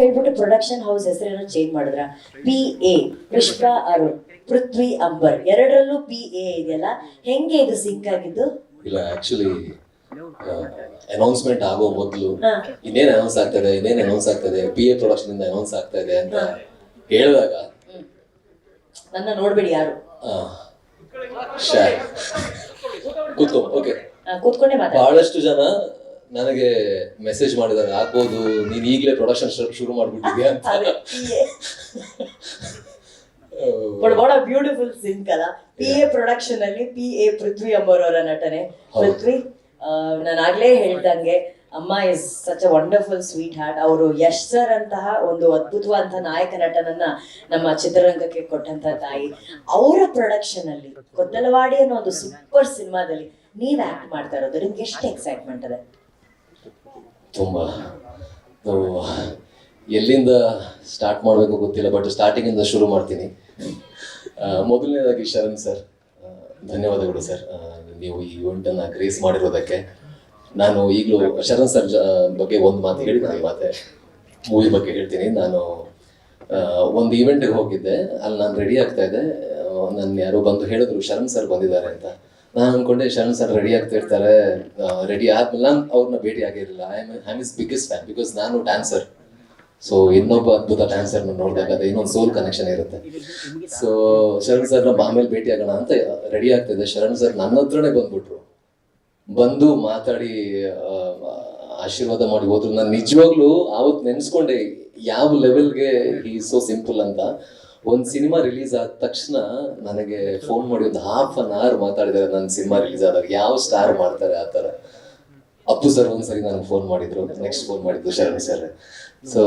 ಹೇಳ್ಬಿಟ್ಟು production house ಹೆಸರನ್ನ change ಮಾಡಿದ್ರ. P A Pushpa Arun Prithvi Ambar. ಎರಡರಲ್ಲೂ ಪಿ ಎ ಇದೆಯಲ್ಲ. ಹೆಂಗೆ ಇದು ಸಿಂಕ್ ಆಗಿದ್ದು? ಇಲ್ಲ ಆಕ್ಚುಲಿ ಅನೌನ್ಸ್ಮೆಂಟ್ ಆಗೋ ಮೊದಲು ಇನ್ನೇನು ಅನೌನ್ಸ್ ಆಗ್ತದೆ ಇನ್ನೇನ್ ಅನೌನ್ಸ್ ಆಗ್ತದೆ ಪಿ ಎ ಪ್ರೊಡಕ್ಷನ್ ಇಂದ ಅನೌನ್ಸ್ ಆಗ್ತಾ ಇದೆ ಅಂತ ಹೇಳಿದಾಗ ನನ್ನ ನೋಡ್ಬೇಡಿ ಯಾರು. ಕೂತ್ಕೋ ಓಕೆ. ಕೂತ್ಕೊಂಡೇ ಬಹಳಷ್ಟು ಜನ ನನಗೆ ಮೆಸೇಜ್ ಮಾಡಿದಾಗ ಆಗ್ಬೋದು ನೀನ್ ಈಗಲೇ ಪ್ರೊಡಕ್ಷನ್ ಶುರು ಮಾಡ್ಬಿಟ್ಟಿದ್ಯಾ ಅಂತ. ಬಟ್ ಬಹಳ ಬ್ಯೂಟಿಫುಲ್ ಸಿಂಕ್ ಅಲ್ಲ ಪಿ ಎ ಪ್ರೊಡಕ್ಷನ್ ಅಲ್ಲಿ ಪಿ ಎ ಪೃಥ್ವಿ ಅಂಬರ್ ಅವರ ನಟನೆ. ಪೃಥ್ವಿ ನಾನು ಆಗ್ಲೇ ಹೇಳ್ದಂಗೆ ಅಮ್ಮ is such a wonderful sweetheart ಅವರು ಯಶ್ ಸರ್ ಅಂತಹ ಒಂದು ಅದ್ಭುತವಾದಂತಹ ನಾಯಕ ನಟನನ್ನ ನಮ್ಮ ಚಿತ್ರರಂಗಕ್ಕೆ ಕೊಟ್ಟಂತ ತಾಯಿ. ಅವರ ಪ್ರೊಡಕ್ಷನ್ ಅಲ್ಲಿ ಕೊತ್ತಲವಾಡಿ ಅನ್ನೋ ಒಂದು ಸೂಪರ್ ಸಿನಿಮಾದಲ್ಲಿ ನೀವ್ ಆಕ್ಟ್ ಮಾಡ್ತಾ ಇರೋದು ನಿಮ್ಗೆ ಎಷ್ಟು ಎಕ್ಸೈಟ್ಮೆಂಟ್ ಇದೆ ತುಂಬಾ. ನಾವು ಎಲ್ಲಿಂದ ಸ್ಟಾರ್ಟ್ ಮಾಡಬೇಕು ಗೊತ್ತಿಲ್ಲ ಬಟ್ ಸ್ಟಾರ್ಟಿಂಗ್ ಇಂದ ಶುರು ಮಾಡ್ತೀನಿ. ಮೊದಲನೇದಾಗಿ ಶರಣ್ ಸರ್ ಧನ್ಯವಾದಗಳು ಸರ್. ನೀವು ಈ ಇವೆಂಟನ್ನು ಗ್ರೇಸ್ ಮಾಡಿರೋದಕ್ಕೆ. ನಾನು ಈಗಲೂ ಶರಣ್ ಸರ್ ಬಗ್ಗೆ ಒಂದು ಮಾತು ಹೇಳಿದ್ದೀನಿ ಮತ್ತೆ ಮೂವಿ ಬಗ್ಗೆ ಹೇಳ್ತೀನಿ. ನಾನು ಒಂದು ಇವೆಂಟ್ಗೆ ಹೋಗಿದ್ದೆ. ಅಲ್ಲಿ ನಾನು ರೆಡಿ ಆಗ್ತಾ ಇದ್ದೆ. ನನ್ನ ಯಾರೋ ಬಂದು ಹೇಳಿದ್ರು, ಶರಣ್ ಸರ್ ಬಂದಿದ್ದಾರೆ ಅಂತ. ನಾನು ಅನ್ಕೊಂಡೆ ಶರಣ್ ಸರ್ ರೆಡಿ ಆಗ್ತಿರ್ತಾರೆ ರೆಡಿ ಆದ್ಮೇಲೆ ನಾನು ಅವ್ರನ್ನ ಭೇಟಿ ಆಗಿರಲಿಲ್ಲ. I am I is biggest fan because ನಾನು ಡ್ಯಾನ್ಸರ್ ಸೊ ಇನ್ನೊಬ್ಬ ಅದ್ಭುತ ಡ್ಯಾನ್ಸರ್ ನೋಡಿದಾಗ ಅದು ಇನ್ನೊಂದು ಸೋಲ್ ಕನೆಕ್ಷನ್ ಇರುತ್ತೆ. ಸೊ ಶರಣ್ ಸರ್ನ ಆಮೇಲೆ ಭೇಟಿ ಆಗೋಣ ಅಂತ ರೆಡಿ ಆಗ್ತಿದ್ದೆ ಶರಣ್ ಸರ್ ನನ್ನ ಹತ್ರನೇ ಬಂದ್ಬಿಟ್ರು. ಬಂದು ಮಾತಾಡಿ ಆಶೀರ್ವಾದ ಮಾಡಿ ಹೋದ್ರು. ನಾನು ನಿಜವಾಗ್ಲೂ ಅವತ್ತು ನೆನೆಸ್ಕೊಂಡೆ ಯಾವ ಲೆವೆಲ್ಗೆ ಈ ಸೋ ಸಿಂಪಲ್ ಅಂತ. ಒಂದು ಸಿನಿಮಾ ರಿಲೀಸ್ ಆದ ತಕ್ಷಣ ನನಗೆ ಫೋನ್ ಮಾಡಿ ಒಂದು ಹಾಫ್ ಅನ್ ಅವರ್ ಮಾತಾಡಿದಾರೆ ನನ್ನ ಸಿನಿಮಾ ರಿಲೀಸ್ ಆದಾಗ. ಯಾವ ಸ್ಟಾರ್ ಮಾಡ್ತಾರೆ ಆ ಥರ? ಅಪ್ಪು ಸರ್ ಒಂದ್ಸರಿ ನನಗೆ ಫೋನ್ ಮಾಡಿದ್ರು. ನೆಕ್ಸ್ಟ್ ಫೋನ್ ಮಾಡಿದ್ರು ಶರಣ್ ಸರ್ ಸೊ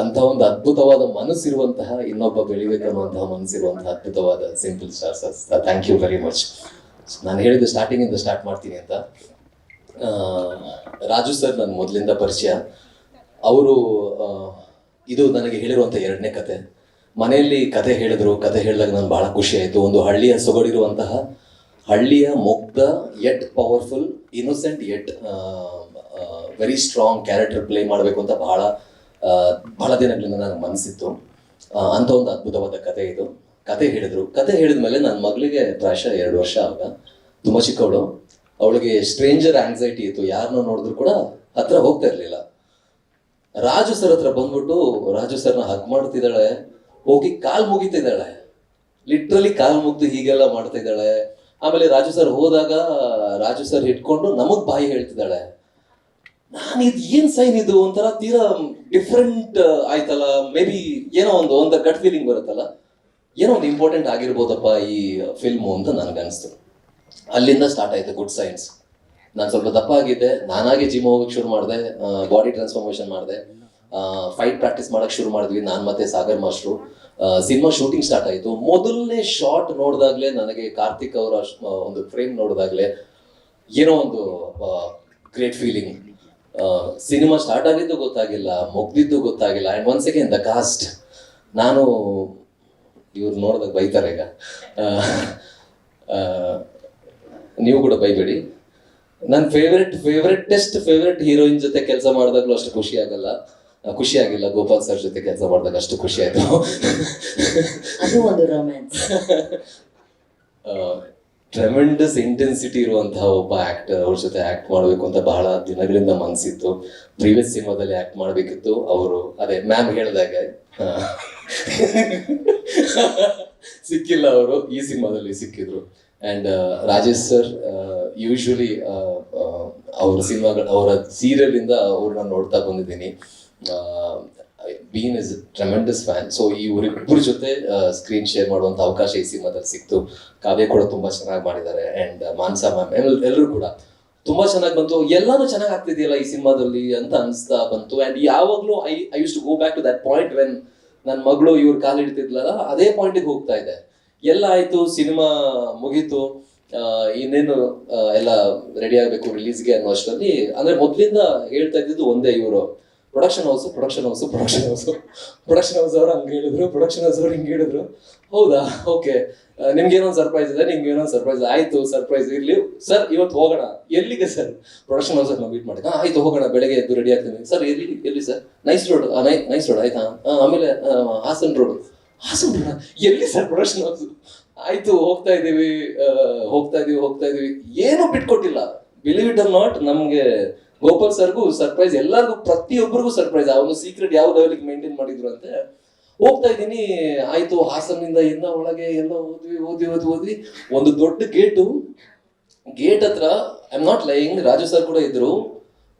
ಅಂತ ಒಂದು ಅದ್ಭುತವಾದ ಮನಸ್ಸಿರುವಂತಹ ಇನ್ನೊಬ್ಬ ಬೆಳಿಬೇಕನ್ನುವಂತಹ ಮನಸ್ಸಿರುವಂತಹ ಅದ್ಭುತವಾದ simple star sir thank you very much ನಾನು ಹೇಳಿದ್ದು ಸ್ಟಾರ್ಟಿಂಗ್ ಇಂದ ಸ್ಟಾರ್ಟ್ ಮಾಡ್ತೀನಿ ಅಂತ. ರಾಜು ಸರ್ ನನ್ನ ಮೊದಲಿಂದ ಪರಿಚಯ. ಅವರು ಇದು ನನಗೆ ಹೇಳಿರುವಂಥ ಎರಡನೇ ಕತೆ. ಮನೆಯಲ್ಲಿ ಕತೆ ಹೇಳಿದ್ರು, ಕತೆ ಹೇಳಿದಾಗ ನಾನು ಬಹಳ ಖುಷಿ ಆಯಿತು. ಒಂದು ಹಳ್ಳಿಯ ಸೊಗಡಿರುವಂತಹ ಹಳ್ಳಿಯ ಮುಗ್ಧ yet powerful innocent yet very strong character play ಮಾಡಬೇಕು ಅಂತ ಬಹಳ ಬಹಳ ದಿನಗಳಿಂದ ನನಗೆ ಮನಸ್ಸಿತ್ತು ಅಂಥ ಒಂದು ಅದ್ಭುತವಾದ ಕತೆ ಇದು. ಕತೆ ಹೇಳಿದ್ರು. ಕತೆ ಹೇಳಿದ ಮೇಲೆ ನನ್ನ ಮಗಳಿಗೆ ಪ್ರಾಯಶಃ ಎರಡು ವರ್ಷ ಆಗ. ತುಂಬ ಚಿಕ್ಕವಳು. ಅವಳಿಗೆ ಸ್ಟ್ರೇಂಜರ್ ಆಂಗ್ಸೈಟಿ ಇತ್ತು. ಯಾರನ್ನ ನೋಡಿದ್ರು ಕೂಡ ಹತ್ರ ಹೋಗ್ತಾ ಇರಲಿಲ್ಲ. ರಾಜು ಸರ್ ಹತ್ರ ಬಂದ್ಬಿಟ್ಟು ರಾಜು ಸರ್ನ ಹಗ್ ಮಾಡ್ತಿದ್ದಾಳೆ. ಹೋಗಿ ಕಾಲ್ ಮುಗಿತಿದ್ದಾಳೆ ಲಿಟ್ರಲಿ ಕಾಲ್ ಮುಗ್ದು ಹೀಗೆಲ್ಲ ಮಾಡ್ತಾ ಇದ್ದಾಳೆ. ಆಮೇಲೆ ರಾಜು ಸರ್ ಹೋದಾಗ ರಾಜು ಸರ್ ಇಟ್ಕೊಂಡು ನಮಗ್ ಬಾಯಿ ಹೇಳ್ತಿದ್ದಾಳೆ. ನಾನು ಇದು ಏನ್ ಸೈನ್ ಇದು ಒಂಥರ ತೀರಾ ಡಿಫ್ರೆಂಟ್ ಆಯ್ತಲ್ಲ ಮೇ ಬಿ ಏನೋ ಒಂದು ಒಂದು ಗಟ್ ಫೀಲಿಂಗ್ ಬರುತ್ತಲ್ಲ. ಏನೋ ಒಂದು ಇಂಪಾರ್ಟೆಂಟ್ ಆಗಿರ್ಬೋದಪ್ಪ ಈ ಫಿಲ್ಮು ಅಂತ ನನ್ಗನ್ಸ್ತು. ಅಲ್ಲಿಂದ ಸ್ಟಾರ್ಟ್ ಆಯ್ತು ಗುಡ್ ಸೈನ್ಸ್ ನಾನು ಸ್ವಲ್ಪ ದಪ್ಪ ಆಗಿದ್ದೆ ನಾನಾಗೆ ಜಿಮ್ ಹೋಗಕ್ಕೆ ಶುರು ಮಾಡಿದೆ ಬಾಡಿ ಟ್ರಾನ್ಸ್ಫಾರ್ಮೇಶನ್ ಮಾಡಿದೆ. ಫೈಟ್ ಪ್ರಾಕ್ಟೀಸ್ ಮಾಡಕ್ ಶುರು ಮಾಡಿದ್ವಿ. ನಾನು ಮತ್ತೆ Sagar master. Cinema shooting start ಆಯಿತು. ಮೊದಲನೇ ಶಾರ್ಟ್ ನೋಡಿದಾಗಲೇ ನನಗೆ ಕಾರ್ತಿಕ್ ಅವರ ಒಂದು ಫ್ರೇಮ್ ನೋಡಿದಾಗಲೇ ಏನೋ ಒಂದು ಗ್ರೇಟ್ ಫೀಲಿಂಗ್ ಸಿನಿಮಾ ಸ್ಟಾರ್ಟ್ ಆಗಿದ್ದು ಗೊತ್ತಾಗಿಲ್ಲ, ಮುಗ್ದಿದ್ದು ಗೊತ್ತಾಗಿಲ್ಲ. And once again the cast ನಾನು ಇವ್ರು ನೋಡಿದಾಗ ಬೈತಾರೆ ಈಗ. ನೀವು ಕೂಡ ಬೈಬೇಡಿ. ನನ್ನ ಫೇವ್ರೆಟ್ ಟೆಸ್ಟ್ ಫೇವ್ರೆಟ್ ಹೀರೋಯಿನ್ ಜೊತೆ ಕೆಲಸ ಮಾಡಿದಾಗಲೂ ಅಷ್ಟು ಖುಷಿ ಆಗಲ್ಲ. ಖುಷಿ ಆಗಿಲ್ಲ ಗೋಪಾಲ್ ಸರ್ ಜೊತೆ ಕೆಲಸ ಮಾಡಿದಾಗ ಅಷ್ಟು ಖುಷಿ ಆಯ್ತು. ಅದು ಒಂದು ರೊಮ್ಯಾನ್ಸ್ ಟ್ರೆಮೆಂಡಸ್ ಇಂಟೆನ್ಸಿಟಿ ಇರುವಂತಹ ಒಬ್ಬ ಆಕ್ಟರ್ ಅವ್ರ ಜೊತೆ ಆಕ್ಟ್ ಮಾಡಬೇಕು ಅಂತ ಬಹಳ ದಿನಗಳಿಂದ ಮನಸ್ಸಿತ್ತು ಪ್ರೀವಿಯಸ್ ಸಿನಿಮಾದಲ್ಲಿ ಆಕ್ಟ್ ಮಾಡಬೇಕಿತ್ತು ಅವರು. ಅದೇ ಮ್ಯಾಮ್ ಹೇಳಿದಾಗ ಸಿಕ್ಕಿಲ್ಲ ಅವರು. ಈ ಸಿನಿಮಾದಲ್ಲಿ ಸಿಕ್ಕಿದ್ರು. ಅಂಡ್ ರಾಜೇಶ್ ಸರ್ ಯೂಶುವಲಿ ಅವ್ರ ಸಿನಿಮಾಗಳು ಅವರ ಸೀರಿಯಲ್ ಇಂದ ಅವ್ರನ್ನ ನೋಡ್ತಾ ಬಂದಿದ್ದೀನಿ. Been is tremendous fan so ಈ ಇವರಿಬ್ಬರ ಜೊತೆ ಸ್ಕ್ರೀನ್ ಶೇರ್ ಮಾಡುವಂಥ ಅವಕಾಶ ಈ ಸಿನಿಮಾದಲ್ಲಿ ಸಿಕ್ತು. ಕಾವ್ಯ ಕೂಡ ತುಂಬಾ ಚೆನ್ನಾಗಿ ಮಾಡಿದ್ದಾರೆ. ಆ್ಯಂಡ್ ಮಾನ್ಸಾ ಮ್ಯಾಮ್ ಎಲ್ಲರೂ ಕೂಡ. ತುಂಬಾ ಚೆನ್ನಾಗಿ ಬಂತು. ಎಲ್ಲಾನು ಚೆನ್ನಾಗಿ ಆಗ್ತಿದೆಯಲ್ಲ ಈ ಸಿನಿಮಾದಲ್ಲಿ ಅಂತ ಅನ್ಸ್ತಾ ಬಂತು. ಆ್ಯಂಡ್ ಯಾವಾಗ್ಲೂ I I used to go back to that point when ನನ್ನ ಮಗಳು ಇವ್ರ ಕಾಲು ಇಡ್ತಿದ್ಲಲ್ಲ ಅದೇ ಪಾಯಿಂಟಿಗೆ ಹೋಗ್ತಾ ಇದೆ. ಎಲ್ಲ ಆಯಿತು, ಸಿನಿಮಾ ಮುಗೀತು. ಇನ್ನೇನು ಎಲ್ಲ ರೆಡಿ ಆಗಬೇಕು ರಿಲೀಸ್ಗೆ ಅನ್ನೋ ಅಷ್ಟರಲ್ಲಿ ಅಂದ್ರೆ ಮೊದಲಿಂದ ಹೇಳ್ತಾ ಇದ್ದಿದ್ದು ಒಂದೇ ಇವರು. Production house production house production house production house ಅವ್ರು ಹಂಗೆ ಹೇಳಿದ್ರು ಪ್ರೊಡಕ್ಷನ್ ಹೌಸ್ ಅವ್ರು ಹಿಂಗೆ ಹೇಳಿದ್ರು. ಹೌದಾ? ಓಕೆ ನಿಮ್ಗೆ ಏನೋ ಸರ್ಪ್ರೈಸ್ ಇದೆ, ನಿಮ್ಗೆ ಏನೋ ಸರ್ಪ್ರೈಸ್ ಆಯ್ತು ಸರ್ಪ್ರೈಸ್ ಇರ್ಲಿ. ಸರ್ ಇವತ್ತು ಹೋಗೋಣ. ಎಲ್ಲಿಗೆ ಸರ್ ಪ್ರೊಡಕ್ಷನ್ ಹೌಸ್ ನಾವು ಮೀಟ್ ಮಾಡಿ ಆಯ್ತು, ಹೋಗೋಣ. ಬೆಳಗ್ಗೆ ಎದ್ದು ರೆಡಿ ಆಗ್ತೀನಿ. ಸರ್ ಎಲ್ಲಿ ಎಲ್ಲಿ sir nice road nice road ಆಯ್ತಾ? ಆಮೇಲೆ ಹಾಸನ್ ರೋಡ್ ಹಾಸನ್ ರೋಡ್ ಎಲ್ಲಿ ಸರ್ ಪ್ರೊಡಕ್ಷನ್ ಹೌಸ್ ಆಯ್ತು, ಹೋಗ್ತಾ ಇದೀವಿ ಹೋಗ್ತಾ ಇದೀವಿ ಹೋಗ್ತಾ ಇದೀವಿ ಏನು ಬಿಟ್ಕೊಟ್ಟಿಲ್ಲ. ಬಿಲೀವ್ ಇಟ್ ಆರ್ ನಾಟ್ ನಮ್ಗೆ ಗೋಪಾಲ್ ಸರ್ಗೂ ಸರ್ಪ್ರೈಸ್ ಎಲ್ಲರಿಗೂ, ಪ್ರತಿಯೊಬ್ಬರಿಗೂ ಸರ್ಪ್ರೈಸ್ ಅವನು ಸೀಕ್ರೆಟ್ ಯಾವ ಲೆವೆಲ್ಗೆ ಮೇಂಟೈನ್ ಮಾಡಿದ್ರು ಅಂತ ಹೋಗ್ತಾ ಇದ್ದೀನಿ. ಆಯ್ತು ಹಾಸನಿಂದ ಎಲ್ಲ ಒಳಗೆ ಎಲ್ಲ ಓದ್ವಿ ಓದ್ವಿ ಓದಿ ಓದ್ವಿ. ಒಂದು ದೊಡ್ಡ ಗೇಟು ಗೇಟ್ ಹತ್ರ I am not lying Raju sir ಕೂಡ ಇದ್ರು.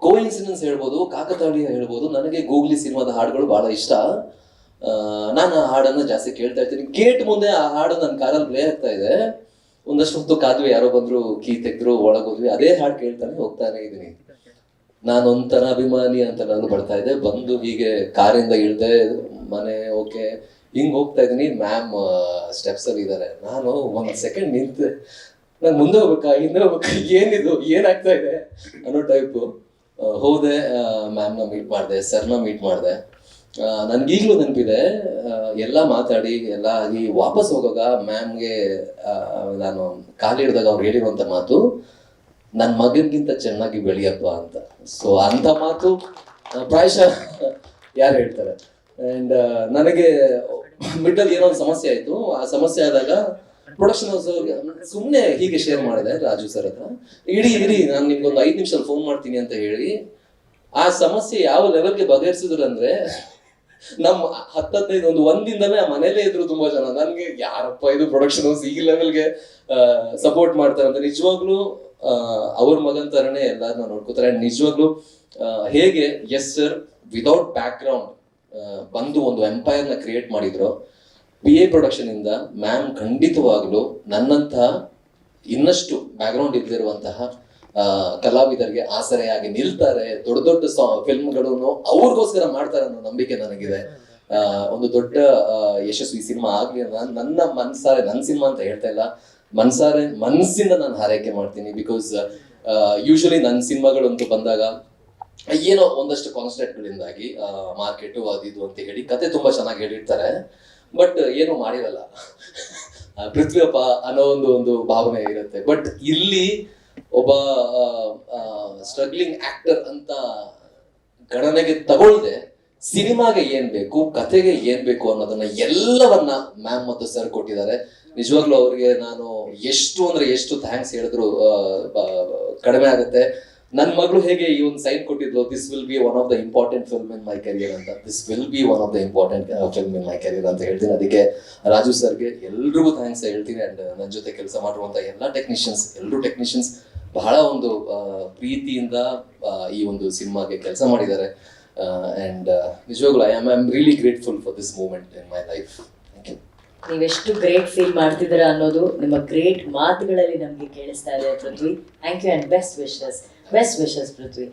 ಕೋ ಇನ್ಸಿಡೆನ್ಸ್ ಹೇಳ್ಬೋದು, ಕಾಕತಾಳೀಯ ಹೇಳ್ಬೋದು. ನನಗೆ ಗೂಗ್ಲಿ ಸಿನಿಮಾದ ಹಾಡುಗಳು ಬಹಳ ಇಷ್ಟ. ನಾನು ಆ ಹಾಡನ್ನು ಜಾಸ್ತಿ ಕೇಳ್ತಾ ಇರ್ತೀನಿ. ಗೇಟ್ ಮುಂದೆ ಆ ಹಾಡು ನನ್ನ ಕಾರಲ್ಲಿ ಪ್ಲೇ ಆಗ್ತಾ ಇದೆ. ಒಂದಷ್ಟು ಹೊತ್ತು ಕಾದ್ವಿ, ಯಾರೋ ಬಂದ್ರು, ಕೀ ತೆಗೆದ್ರು, ಒಳಗೋದ್ವಿ. ಅದೇ ಹಾಡು ಕೇಳ್ತಾನೆ ಹೋಗ್ತಾನೆ ಇದೀನಿ ನಾನು ಒಂಥರ ಅಭಿಮಾನಿ ಅಂತ ನಾನು ಬರ್ತಾ ಇದ್ದೆ. ಬಂದು ಹೀಗೆ ಕಾರಿಂದ ಇಳ್ದೆ, ಮನೆ, ಓಕೆ, ಹಿಂಗ್ ಹೋಗ್ತಾ ಇದೀನಿ ಮ್ಯಾಮ್ ಸ್ಟೆಪ್ಸ್ ಅಲ್ಲಿ ಇದಾರೆ. ನಾನು ಒಂದು ಸೆಕೆಂಡ್ ನಿಂತೆ, ನಾನು ಮುಂದೆ ಹೋಗ್ಬೇಕಾ, ಹಿಂದೆ ಹೋಗ್ಬೇಕಾ, ಏನಿದು, ಏನಾಗ್ತಾ ಇದೆ ಅನ್ನೋ ಟೈಪು ಹೋದೆ ಮ್ಯಾಮ್ನ ಮೀಟ್ ಮಾಡಿದೆ, ಸರ್ನ ಮೀಟ್ ಮಾಡಿದೆ. ನನ್ಗೀಗ್ಲೂ ನೆನಪಿದೆ ಎಲ್ಲ ಮಾತಾಡಿ, ಎಲ್ಲ ಆಗಿ ವಾಪಸ್ ಹೋಗುವಾಗ ಮ್ಯಾಮ್ಗೆ ನಾನು ಕಾಲಿಡ್ದಾಗ ಅವ್ರು ಹೇಳಿರುವಂತ ಮಾತು ನನ್ನ ಮಗನಿಗಿಂತ ಚೆನ್ನಾಗಿ ಬೆಳೆಯಪ್ಪ ಅಂತ. ಸೊ ಅಂತ ಮಾತು ಪ್ರಾಯಶ ಯಾರು ಹೇಳ್ತಾರೆ? ಅಂಡ್ ನನಗೆ ಮಿಡ್ಡಲ್ಲಿ ಏನೋ ಒಂದು ಸಮಸ್ಯೆ ಆಯ್ತು. ಆ ಸಮಸ್ಯೆ ಆದಾಗ ಪ್ರೊಡಕ್ಷನ್ ಹೌಸ್ ಸುಮ್ಮನೆ ಹೀಗೆ ಶೇರ್ ಮಾಡಿದೆ ರಾಜು ಸರ್ ಹತ್ರ. ಇಡೀ ಇಡೀ, ನಾನು ನಿಮ್ಗೊಂದು ಐದು ನಿಮಿಷ ಫೋನ್ ಮಾಡ್ತೀನಿ ಅಂತ ಹೇಳಿ. ಆ ಸಮಸ್ಯೆ ಯಾವ ಲೆವೆಲ್ಗೆ ಬಗೆಹರಿಸಿದ್ರು ಅಂದ್ರೆ ನಮ್ಮ ಹತ್ತದೈದು ಒಂದು ಒಂದಿಂದನೇ ಆ ಮನೇಲೇ ಇದ್ರು ತುಂಬಾ ಜನ. ನನ್ಗೆ, ಯಾರಪ್ಪ ಇದು ಪ್ರೊಡಕ್ಷನ್ ಹೌಸ್ ಈ ಲೆವೆಲ್ಗೆ ಸಪೋರ್ಟ್ ಮಾಡ್ತಾರೆ ಅಂತ. ನಿಜವಾಗ್ಲೂ ಅವ್ರ ಮಗನ್ ತರನೇ ಎಲ್ಲಾರನ್ನ ನೋಡ್ಕೋತಾರೆ. ನಿಜವಾಗ್ಲೂ ಹೇಗೆ yes sir without background ಬಂದು ಒಂದು ಎಂಪೈರ್ನ ಕ್ರಿಯೇಟ್ ಮಾಡಿದ್ರು ಬಿ ಎ ಪ್ರೊಡಕ್ಷನ್ ಇಂದ ಮ್ಯಾಮ್ ಖಂಡಿತವಾಗ್ಲೂ ನನ್ನಂತಹ ಇನ್ನಷ್ಟು ಬ್ಯಾಕ್ಗ್ರೌಂಡ್ ಇಲ್ದಿರುವಂತಹ ಆ, ಕಲಾವಿದರಿಗೆ ಆಸರೆಯಾಗಿ ನಿಲ್ತಾರೆ. ದೊಡ್ಡ ದೊಡ್ಡ ಫಿಲ್ಮ್ಗಳು ಅವ್ರಿಗೋಸ್ಕರ ಮಾಡ್ತಾರೆ ಅನ್ನೋ ನಂಬಿಕೆ ನನಗಿದೆ. ಒಂದು ದೊಡ್ಡ ಯಶಸ್ವಿ ಸಿನಿಮಾ ಆಗ್ಲಿ ನಾನ್- ನನ್ನ ಮನ್ಸಾರೆ ನನ್ನ ಸಿನಿಮಾ ಅಂತ ಹೇಳ್ತಾ ಇಲ್ಲ. ಮನ್ಸಾರೆ ಮನಸ್ಸಿಂದ ನಾನು ಹಾರೈಕೆ ಮಾಡ್ತೀನಿ ಬಿಕಾಸ್ ಯೂಶಲಿ ನನ್ನ ಸಿನಿಮಾಗಳಂತೂ ಬಂದಾಗ, ಏನೋ ಒಂದಷ್ಟು ಕಾನ್ಸ್ಟೆಂಟ್ಗಳಿಂದಾಗಿ ಮಾರ್ಕೆಟ್ ಅದು ಇದು ಅಂತ ಹೇಳಿ ಕತೆ ತುಂಬಾ ಚೆನ್ನಾಗಿ ಹೇಳಿರ್ತಾರೆ. ಬಟ್ ಏನೋ ಮಾಡಿರಲ್ಲ. ಪೃಥ್ವಿಯಪ್ಪ ಅನ್ನೋ ಒಂದು ಒಂದು ಭಾವನೆ ಇರುತ್ತೆ. ಬಟ್ ಇಲ್ಲಿ ಒಬ್ಬ ಸ್ಟ್ರಗ್ಲಿಂಗ್ ಆಕ್ಟರ್ ಅಂತ ಗಣನೆಗೆ ತಗೊಳ್ದೆ ಸಿನಿಮಾಗೆ ಏನ್ ಬೇಕು, ಕತೆಗೆ ಏನ್ ಬೇಕು ಅನ್ನೋದನ್ನ ಎಲ್ಲವನ್ನ ಮ್ಯಾಮ್ ಮತ್ತು ಸರ್ ಕೊಟ್ಟಿದ್ದಾರೆ. ನಿಜವಾಗ್ಲೂ ಅವ್ರಿಗೆ ನಾನು ಎಷ್ಟು ಅಂದ್ರೆ ಎಷ್ಟು ಥ್ಯಾಂಕ್ಸ್ ಹೇಳಿದ್ರು ಕಡಿಮೆ ಆಗುತ್ತೆ. ನನ್ನ ಮಗಳು ಹೇಗೆ ಈ ಒಂದು sign ಕೊಟ್ಟಿದ್ಲು this will be one of the important film in my career ಅಂತ. This will be one of the important film in my career ಅಂತ ಹೇಳ್ತೀನಿ. ಅದಕ್ಕೆ ರಾಜು ಸರ್ಗೆ ಎಲ್ರಿಗೂ ಥ್ಯಾಂಕ್ಸ್ ಹೇಳ್ತೀನಿ. ಅಂಡ್ ನನ್ನ ಜೊತೆ ಕೆಲಸ ಮಾಡಿರುವಂತ ಎಲ್ಲ ಟೆಕ್ನಿಷಿಯನ್ಸ್ ಎಲ್ಲರೂ ಟೆಕ್ನಿಷಿಯನ್ಸ್ ಬಹಳ ಒಂದು ಪ್ರೀತಿಯಿಂದ ಈ ಒಂದು ಸಿನಿಮಾಗೆ ಕೆಲಸ ಮಾಡಿದ್ದಾರೆ. ಅಂಡ್ ನಿಜವಾಗ್ಲೂ I am I am really grateful for this moment in my life ನೀವೆಷ್ಟು ಗ್ರೇಟ್ ಫೀಲ್ ಮಾಡ್ತಿದ್ದೀರಾ ಅನ್ನೋದು ನಿಮ್ಮ ಗ್ರೇಟ್ ಮಾತುಗಳಲ್ಲಿ ನಮಗೆ ಕೇಳಿಸ್ತಾ ಇದೆ Prithvi. Thank you and best wishes best wishes Prithvi.